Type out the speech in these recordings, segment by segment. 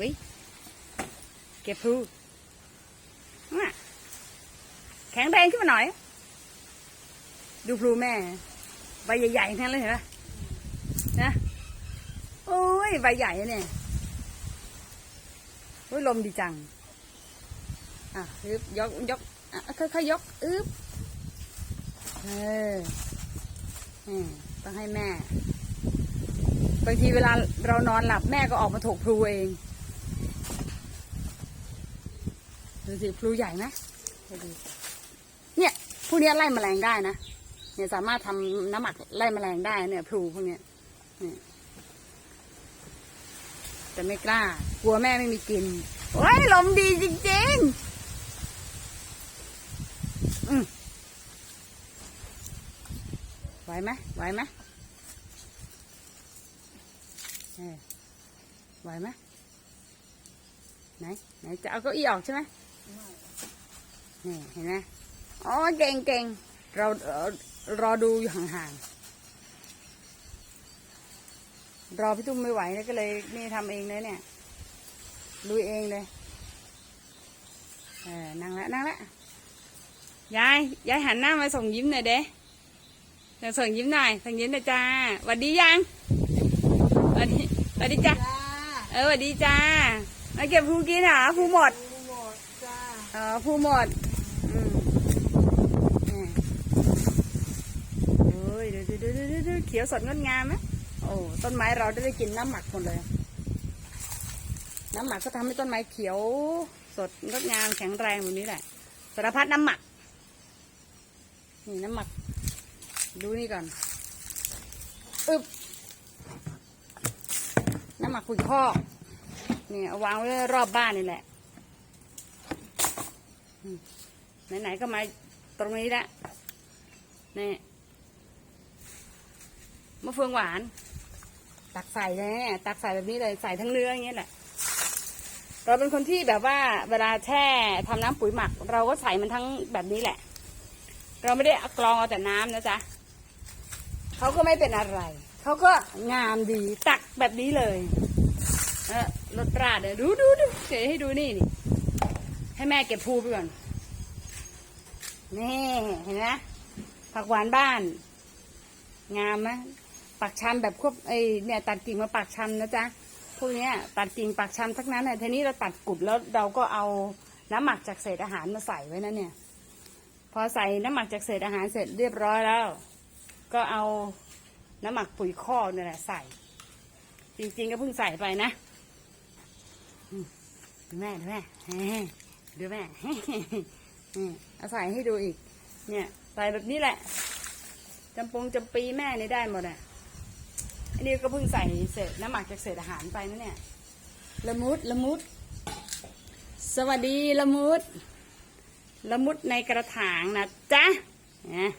วิเก็บพลูน่แข็งแรงขึ้นมาหน่อย ดูพลูแม่ ใบใหญ่ๆทั้งเลยเห็นปะนะโอ้ยใบใหญ่เนี่ยโอ้ยลมดีจัง อะยึบยกยกอะค่อยๆยกอึบเออต้องให้แม่บางทีเวลาเรานอนหลับแม่ก็ออกมาถกพลูเอง ดูสิพลูใหญ่ไหมเนี่ยพวกนี้ไล่แมลงได้นะเนี่ยสามารถทำน้ำหมักไล่แมลงได้เนี่ยพลูพวกเนี้ยเนี่ยแต่ไม่กล้า กลัวแม่ไม่มีกินโอ้ยลมดีจริงๆอืมไหวไหมไหวไหมไหวไหมไหนไหนจะเอาเก้าอี้ออกใช่ไหม นี่เห็นไหมอ๋อเก่งเก่งเราเอ่อรอดูอยู่ห่างๆ รอพี่ตุ้มไม่ไหวนะก็เลยนี่ทำเองเลยเนี่ยลุยเองเลยเออนั่งละนั่งละยายยายหันหน้ามาส่งยิ้มหน่อยเด้เดี๋ยวส่งยิ้มหน่อยส่งยิ้มหน่อยจ้าหวัดดียังหวัดดีหวัดดีจ้าจ้าเออหวัดดีจ้ามาเก็บภูกินเหรอภูหมดดูหมดจ้าเออภูหมดอืมนี่โอ้ยดูดูดูดูดูเขียวสดงดงามไหมโอ้ต้นไม้เราได้กินน้ำหมักหมดเลย น้ำหมักก็ทำให้ต้นไม้เขียวสดงดงามแข็งแรงแบบนี้แหละสารพัดน้ำหมักนี่น้ำหมัก ดูนี่ก่อนอึบน้ำหมักปุ๋ยคอนี่เอาวางไว้รอบบ้านนี่แหละ ไหนๆก็มาตรงนี้แล้วนี่มะเฟืองหวาน ตักใส่เลยตักใส่แบบนี้เลยใส่ทั้งเนื้ออย่างเงี้ยแหละเราเป็นคนที่แบบว่าเวลาแช่ทำน้ำปุ๋ยหมัก เราก็ใส่มันทั้งแบบนี้แหละ เราไม่ได้อกรองเอาแต่น้ำนะจ๊ะเขาก็ไม่เป็นอะไรเขาก็งามดีตักแบบนี้เลย เออรสราดเลยดูดูดูเฉยให้ดูนี่นี่ให้แม่เก็บภูไปก่อน นี่เห็นไหมผักหวานบ้าน งามไหมปักชำแบบควบไอเนี่ยตัดกิ่งมาปักชำนะจ๊ะพวกเนี้ยตัดกิ่งปักชำทั้งนั้นเลยทีนี้เราตัดกุดแล้วเราก็เอาน้ำหมักจากเศษอาหารมาใส่ไว้นะเนี่ย พอใส่น้ำหมักจากเศษอาหารเสร็จเรียบร้อยแล้ว ก็เอาน้ำหมักปุ๋ยคอเนี่ยแหละใส่ จริงๆก็เพิ่งใส่ไปนะดูแม่ดูแม่ดูแม่ อืมเอาใส่ให้ดูอีก เนี่ย ใส่แบบนี้แหละจำปงจำปีแม่นี่ได้หมดอะอันนี้ก็เพิ่งใส่เศษน้ำหมักจากเศษอาหารไปนะเนี่ย ละมุดละมุด สวัสดีละมุด ละมุดในกระถางนะจ๊ะนะ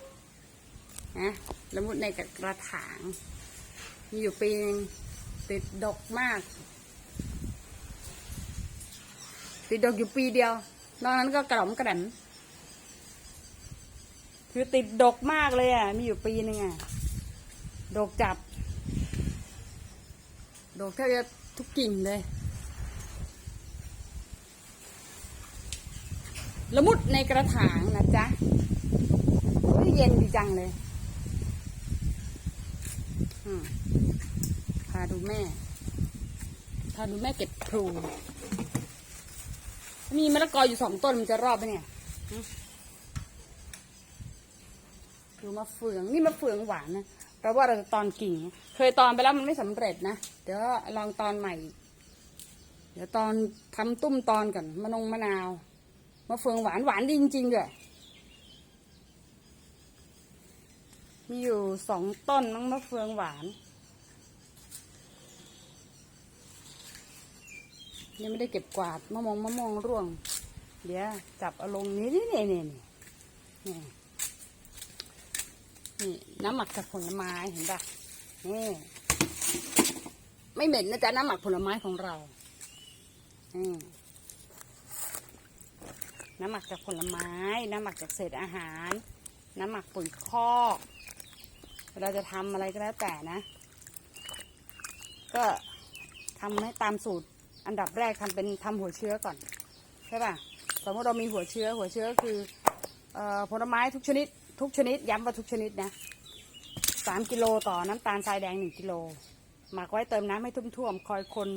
นะละมุดในกระถาง มีอยู่ปีนึงติดดกมาก ติดดอกอยู่ปีเดียว นอกนั้นก็กระหล่อมกระแดมคือติดดกมากเลยอะ มีอยู่ปีหนึ่งอะ ดกจับ ดกแทบจะทุกกิ่งเลย ละมุดในกระถางนะจ๊ะโอ้ยเย็นดีจังเลยอืมพาดูแม่ พาดูแม่เก็บพลู มีมะละกออยู่สองต้นมันจะรอบไหมเนี่ยดูมะเฟืองนี่มะเฟืองหวานนะเราว่าเราจะตอนกิ่ง เคยตอนไปแล้วมันไม่สำเร็จนะเดี๋ยวลองตอนใหม่ เดี๋ยวตอนทำตุ้มตอนก่อนมะนงมะนาวมะเฟืองหวานหวานดีจริงๆด้วยมีอยู่สองต้นมั้งมะเฟืองหวาน ยังไม่ได้เก็บกวาดมะม่วงมะม่วงร่วง เดี๋ยวจับเอาลงนี้นี่นี่นี่นี่นี่นี่น้ำหมักจากผลไม้เห็นปะนี่ไม่เหม็นนะจ๊ะน้ำหมักผลไม้ของเราอืมน้ำหมักจากผลไม้ น้ำหมักจากเศษอาหาร น้ำหมักปุ๋ยคอกเราจะทำอะไรก็แล้วแต่นะ ก็ทำให้ตามสูตร อันดับแรกทำเป็นทำหัวเชื้อก่อนใช่ป่ะสมมติเรามีหัวเชื้อหัวเชื้อคืออผลไม้ทุกชนิด ทุกชนิด ย้ำว่าทุกชนิดนะสามกิโลต่อน้ำตาลทรายแดงหนึ่งกิโลหมักไว้เติมน้ำให้ท่วมคอยคน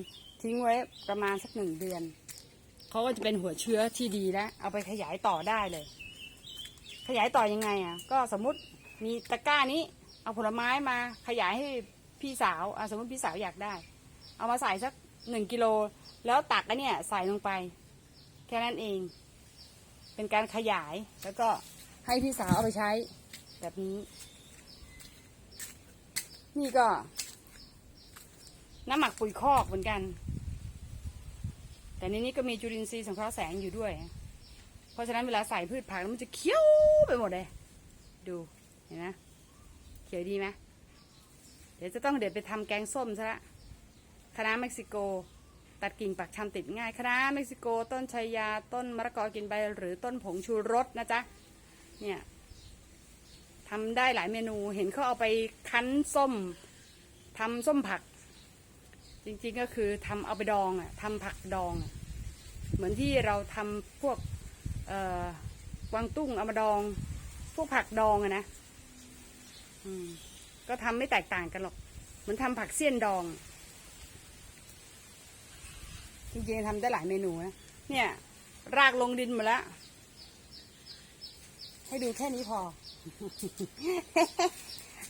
ทิ้งไว้ประมาณสักหนึ่งเดือนเขาก็จะเป็นหัวเชื้อที่ดีแล้วเอาไปขยายต่อได้เลย ขยายต่อยังไงอะก็สมมติมีตะกร้านี้ เอาผลไม้มาขยายให้พี่สาวอสมมติพี่สาวอยากได้ เอามาใส่สัก หนึ่งกิโลแล้วตักอันเนี่ยใส่ลงไป แค่นั้นเอง เป็นการขยายแล้วก็ให้พี่สาวเอาไปใช้ แบบนี้ นี่ก็ น้ำหมักปุ๋ยคอกเหมือนกัน แต่ในนี้ก็มีจุลินทรีย์สังเคราะห์แสงอยู่ด้วย เพราะฉะนั้นเวลาใส่พืชผักมันจะเขียวไปหมดเลย ดูเห็นไหมเขียวดีไหมเดี๋ยวจะต้องเด็ดไปทำแกงส้มซะละ คะน้าเม็กซิโก ตัดกิ่งปักชำติดง่ายคะน้าเม็กซิโก ต้นชายาต้นมะละกอกินใบหรือต้นผงชูรสนะจ๊ะเนี่ยทำได้หลายเมนูเห็นเขาเอาไปคั้นส้มทำส้มผัก จริงๆก็คือทำเอาไปดองอะทำผักดองอเหมือนที่เราทำพวกกวางตุ้งเอามาดอง พวกผักดองอะนะก็ทำไม่แตกต่างกันหรอก เหมือนทำผักเสี้ยนดอง จริงๆทำได้หลายเมนูนะเนี่ย รากลงดินหมดแล้ว ให้ดูแค่นี้พอ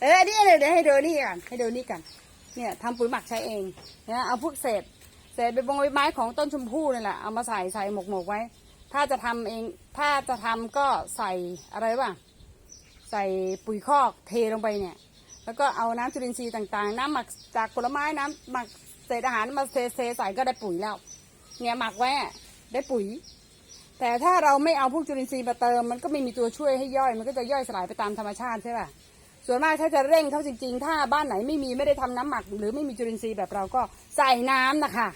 เออนี่เดี๋ยวให้ดูนี่ก่อนให้ดูนี่ก่อนเนี่ยทำปุ๋ยหมักใช้เองนะเอาพวกเศษเศษใบบงใบไม้ของต้นชมพู่นี่แหละเอามาใส่ใส่หมกหมกไว้ ถ้าจะทำเอง ถ้าจะทำก็ใส่อะไรบ้างใส่ปุ๋ยคอกเทลงไปเนี่ย แล้วก็เอาน้ำจุลินทรีย์ต่างๆ น้ำหมักจากผลไม้น้ำหมักเศษอาหารมาเทเทใส่ก็ได้ปุ๋ยแล้ว เนี่ยหมักไว้ได้ปุ๋ย แต่ถ้าเราไม่เอาพวกจุลินทรีย์มาเติม มันก็ไม่มีตัวช่วยให้ย่อย มันก็จะย่อยสลายไปตามธรรมชาติใช่ป่ะส่วนมากถ้าจะเร่งเขาจริง ๆ ถ้าบ้านไหนไม่มีไม่ได้ทำน้ำหมัก หรือไม่มีจุลินทรีย์แบบเราก็ใส่น้ำนะคะ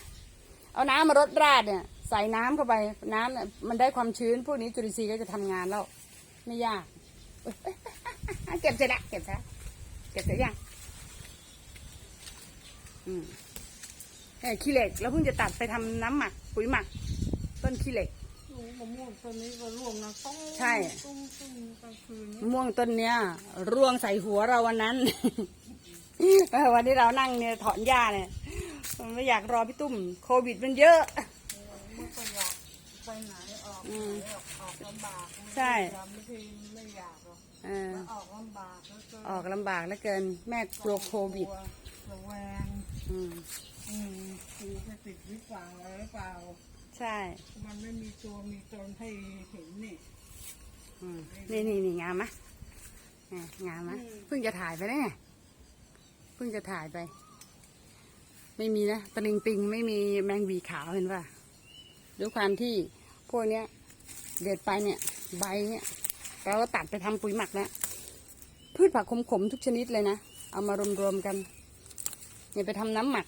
เอาน้ำมารดราดเนี่ยใส่น้ำเข้าไปน้ำเนี่ยมันได้ความชื้น พวกนี้จุลินทรีย์ก็จะทำงานแล้ว ไม่ยากเก็บเสร็จละเก็บเสร็จละเก็บเสร็จยังอืม ขี้เหล็ก แล้วเพิ่งจะตัดไปทำน้ำหมักปุ๋ยหมัก ต้นขี้เหล็กโอ้มะม่วงต้นนี้ก็ร่วงนะต้องใช่ตุ้มตุ้มกลางคืนมะม่วงต้นเนี้ย ร่วงใส่หัวเราวันนั้นเออวันที่เรานั่งเนี่ยถอนหญ้าเนี่ยมันไม่อยากรอพี่ตุ้ม โควิดมันเยอะเมื่อก็อยากไปไหนออกอืมออกออกลำบากใช่ไม่ทีไม่อยากหรอกเออแล้วออกลำบากแล้วก็ออกลำบากแล้วเกินแม่กลัวโควิดระแวงอืม อืมคือจะติดวิฝังอะไรหรือเปล่า ใช่ มันไม่มีตัวมีตนให้เห็นนี่อืมนี่นี่นี่งามไหมอะงามไหมเพิ่งจะถ่ายไปนะเพิ่งจะถ่ายไป ไม่มีนะตะลิงปิงไม่มีแมงวีขาวเห็นป่ะด้วยความที่พวกเนี้ย เด็ดไปเนี่ย ใบเนี่ยเราก็ตัดไปทำปุ๋ยหมักแล้วพืชผักขมๆทุกชนิดเลยนะ เอามารวมๆกันเนี่ยไปทำน้ำหมัก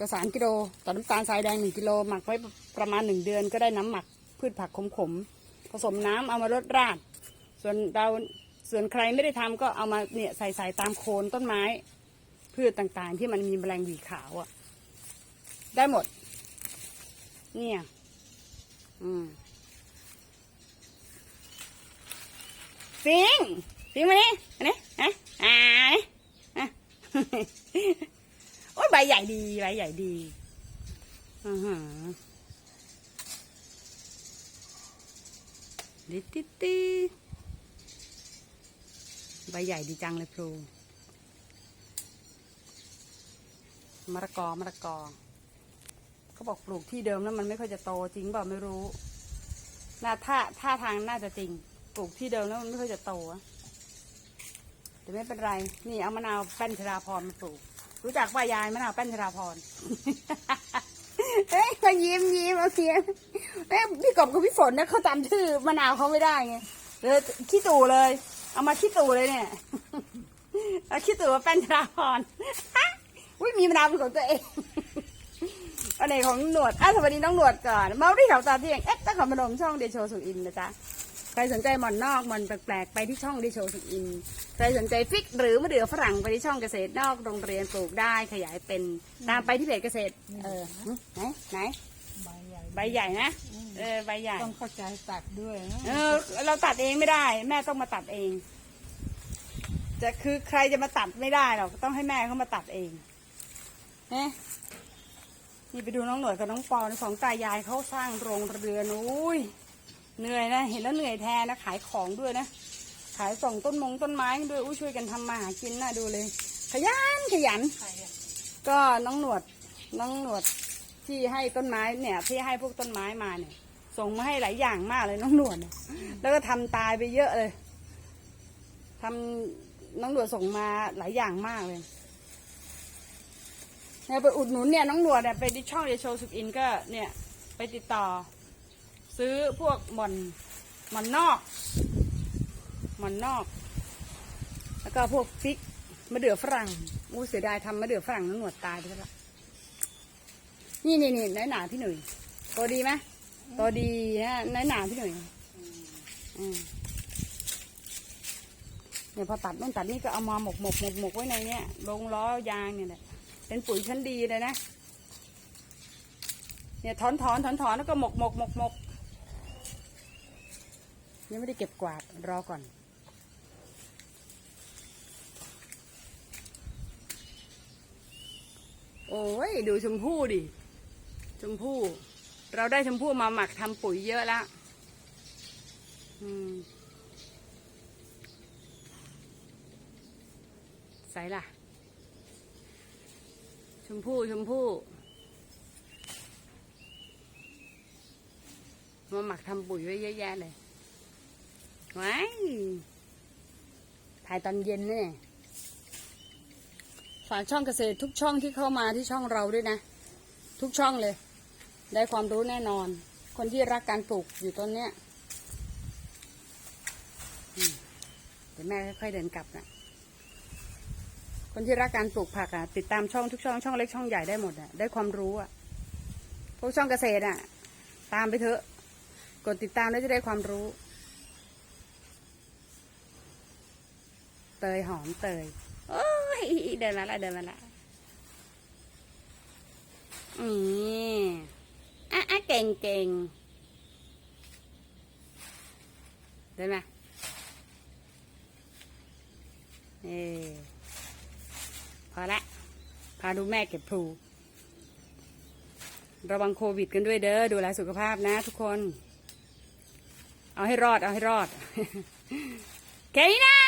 กระสานกิโลต่อน้ำตาลทรายแดงหนึ่งกิโลหมักไว้ประมาณหนึ่งเดือนก็ได้น้ำหมักพืชผักขมๆผสมน้ำเอามารดราดส่วนเราส่วนใครไม่ได้ทำก็เอามาเนี่ยใส่ใส่ตามโคนต้นไม้ พืชต่างๆ ที่มันมีแมลงหวีขาวอะ่ะ ได้หมด เนี่ย อืมฟิงฟิงมานี่อันนี้อะอ่านี่อะ อ้ยใบใหญ่ดีใบใหญ่ดีอือหือดิติติใบใหญ่ดีจังเลยพลูมะละกอมะละกอเขาบอกปลูกที่เดิมแล้วมันไม่ค่อยจะโตจริงเปล่าไม่รู้น่าท่าท่าทางน่าจะจริง ปลูกที่เดิมแล้วมันไม่ค่อยจะโตอะแต่ไม่เป็นไร นี่เอามะนาวแป้นชราพรมาปลูก รู้จักว่ายายมะนาวแป้นชราพรเฮ้ยมายิ้มยิ้มเอาเสียงเอ้พี่กบกับพี่ฝนเนี่ยเขาจำชื่อมะนาวเขาไม่ได้ไงเลยขี้ตู่เลย เอามาขี้ตู่เลยเนี่ยเอาขี้ตู่มาแป้นชราพรอุ้ยมีมะนาวเป็นของตัวเองอันไหนของหนวดอะสวัสดีน้องหนวดก่อน มาที่เขาตาเที่ยงเอ๊ะตั้งขอมนมช่องเดโชสุอินนะจ๊ะ ขรสนใจหมอนนอกหมอนแปลกๆ ไปที่ช่องดิโชสุอิน ใครสนใจฟิก หรือมะเดื่อฝรั่งไปที่ช่องเกษตรนอกโรงเรียนปลูกได้ขยายเป็นตามไปที่เพจเกษตร เออไหนไหนใบใหญ่ใบใหญ่นะเออใบใหญ่ต้องเข้าใจตัดด้วยนะเออ เราตัดเองไม่ได้ แม่ต้องมาตัดเอง จะคือใครจะมาตัดไม่ได้หรอกต้องให้แม่เขามาตัดเองเนี่ยนี่ไปดูน้องหน่วยกับน้องปอนของตายายเขาสร้างโรงเรือนอุ้ย เหนื่อยนะ เห็นแล้วเหนื่อยแทนนะขายของด้วยนะ ขายส่งต้นมงต้นไม้ด้วยอุ้ช่วยกันทำมาหากินนะดูเลย ขยันขยัน ก็น้องหนวดน้องหนวดที่ให้ต้นไม้เนี่ยที่ให้พวกต้นไม้มาเนี่ย ส่งมาให้หลายอย่างมากเลยน้องหนวดแล้วก็ทำตายไปเยอะเลยทำน้องหนวดส่งมาหลายอย่างมากเลยเนี่ยไปอุดหนุนเนี่ยน้องหนวดเนี่ยไปที่ช่องเดโชสุกอินก็เนี่ยไปติดต่อ ซื้อพวกหมอนหมอนนอกหมอนนอก แล้วก็พวกพริกมะเดื่อฝรั่งอู้เสียดายทำมะเดื่อฝรั่งน้องหนวดตายไปแล้วล่ะนี่นี่นี่น้อยหนาพี่หนุ่ยตัวดีไหมตัวดีนะน้อยหนาพี่หนุ่ยอืมเนี่ยพอตัดนู่นตัดนี่ก็เอามาหมกหมกหมกหมกไว้ในเนี้ยลงล้อยางเนี่ยแหละเป็นปุ๋ยชั้นดีเลยนะ เนี่ยถอนถอนถอนถอนแล้วก็หมกหมกหมกหมก ยังไม่ได้เก็บกวาดรอก่อน โอ้ย ดูชมพู่ดิ ชมพู่ เราได้ชมพู่มาหมักทำปุ๋ยเยอะแล้วใส่ล่ะ ชมพู่ ชมพู่ มาหมักทำปุ๋ยไว้เยอะแยะเลย ว้ายถ่ายตอนเย็นเนี่ยฝากช่องเกษตรทุกช่องที่เข้ามาที่ช่องเราด้วยนะ ทุกช่องเลย ได้ความรู้แน่นอน คนที่รักการปลูกอยู่ต้นเนี้ยเดี๋ยวแม่ค่อยๆเดินกลับนะคนที่รักการปลูกผักอะ ติดตามช่องทุกช่องช่องเล็กช่องใหญ่ได้หมดอะได้ความรู้อะพวกช่องเกษตรอะ ตามไปเถอะ กดติดตามแล้วจะได้ความรู้ เตยหอมเตยโอ้ยเดินมาละเดินมาละอืมอะอะเก่งเก่งเดินมาเออพอละพาดูแม่เก็บพลูระวังโควิดกันด้วยเด้อดูแลสุขภาพนะทุกคน เอาให้รอด เอาให้รอดแค่นี้นะ